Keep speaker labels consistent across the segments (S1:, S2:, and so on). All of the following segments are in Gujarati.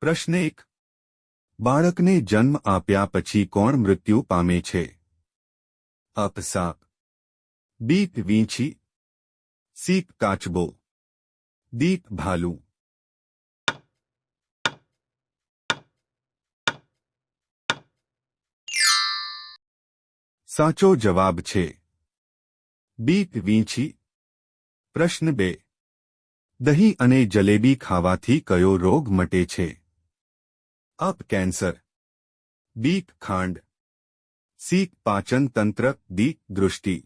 S1: પ્રશ્ન એક. બાળકને જન્મ આપ્યા પછી કોણ મૃત્યુ પામે છે? અપસાપ બીપ વીંછી. સીપ કાચબો. દીપ ભાલુ. સાચો જવાબ છે. બીપ વીંછી. પ્રશ્ન બે. દહીં અને જલેબી ખાવાથી કયો રોગ મટે છે? અપ કેન્સર બીક ખાંડ સી પાચન તંત્ર દી દૃષ્ટિ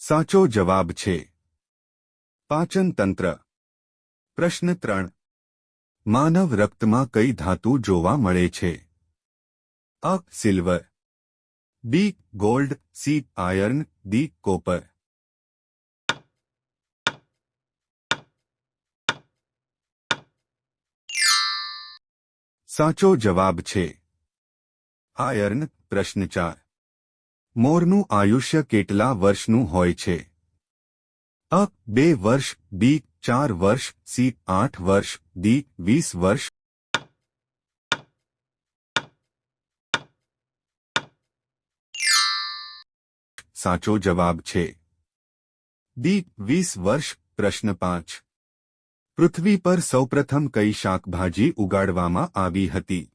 S1: સાચો જવાબ છે પાચન તંત્ર પ્રશ્ન ત્રણ માનવ રક્તમાં કઈ ધાતુ જોવા મળે છે A silver B gold C iron D copper સાચો જવાબ છે. આયર્ન, પ્રશ્ન ચાર. મોરનું આયુષ્ય કેટલા વર્ષનું હોય છે? અ, બે વર્ષ, બી, ચાર વર્ષ, સી, આઠ વર્ષ, ડી, વીસ વર્ષ. સાચો જવાબ છે. ડી, વીસ વર્ષ, પ્રશ્ન પાંચ. પૃથ્વી પર સૌપ્રથમ કઈ શાકભાજી ઉગાડવામાં આવી હતી?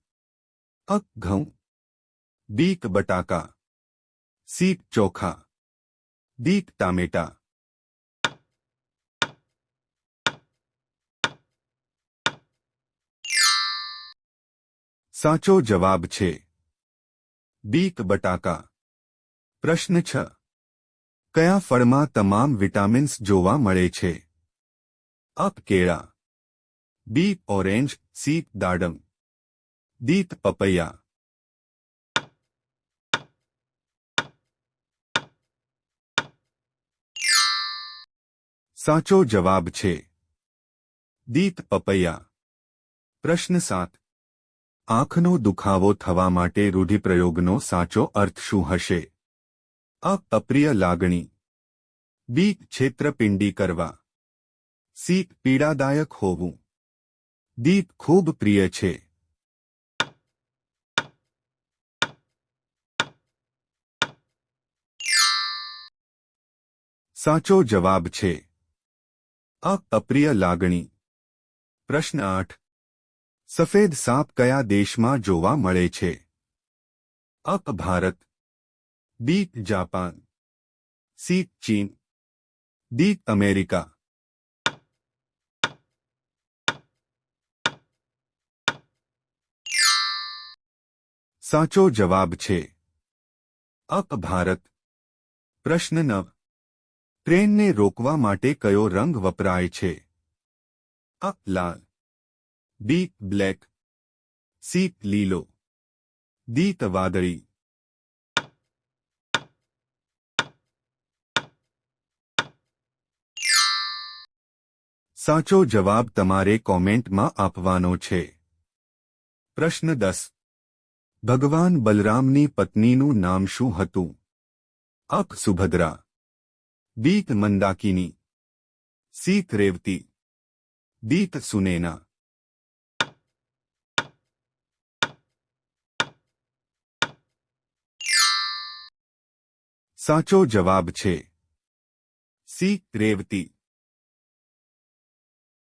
S1: અ ઘઉં બીક બટાકા, સીક ચોખા, દીક ટામેટા. સાચો જવાબ છે બીક બટાકા. પ્રશ્ન છ, કયા ફળમાં તમામ વિટામિન્સ જોવા મળે છે? અપ કેળા. બી ઓરેન્જ, સી દાડમ. દીત પપૈયા. સાચો જવાબ છે. દીત પપૈયા. પ્રશ્ન સાત. આંખનો દુખાવો થવા માટે રૂઢિપ્રયોગનો સાચો અર્થ શું હશે? અ અપ્રિય લાગણી. બી છેત્રપિંડી કરવા. સી પીડાદાયક હોવું દીપ ખૂબ પ્રિય છે સાચો જવાબ છે અ અપ્રિય લાગણી પ્રશ્ન આઠ સફેદ સાપ કયા દેશમાં જોવા મળે છે A Bharat B Japan C ચીન ડી અમેરિકા સાચો જવાબ છે. અપ ભારત. પ્રશ્ન નવ. ટ્રેનને રોકવા માટે કયો રંગ વપરાય છે? અ, લાલ. બી, બ્લેક. સી, લીલો. દી વાદળી સાચો જવાબ તમારે કોમેન્ટમાં આપવાનો છે. પ્રશ્ન દસ. ભગવાન બલરામની પત્નીનું નામ શું હતું? અક સુભદ્રા. બીત મંદાકિની. સીત રેવતી દીત સુનેના. સાચો જવાબ છે. સી રેવતી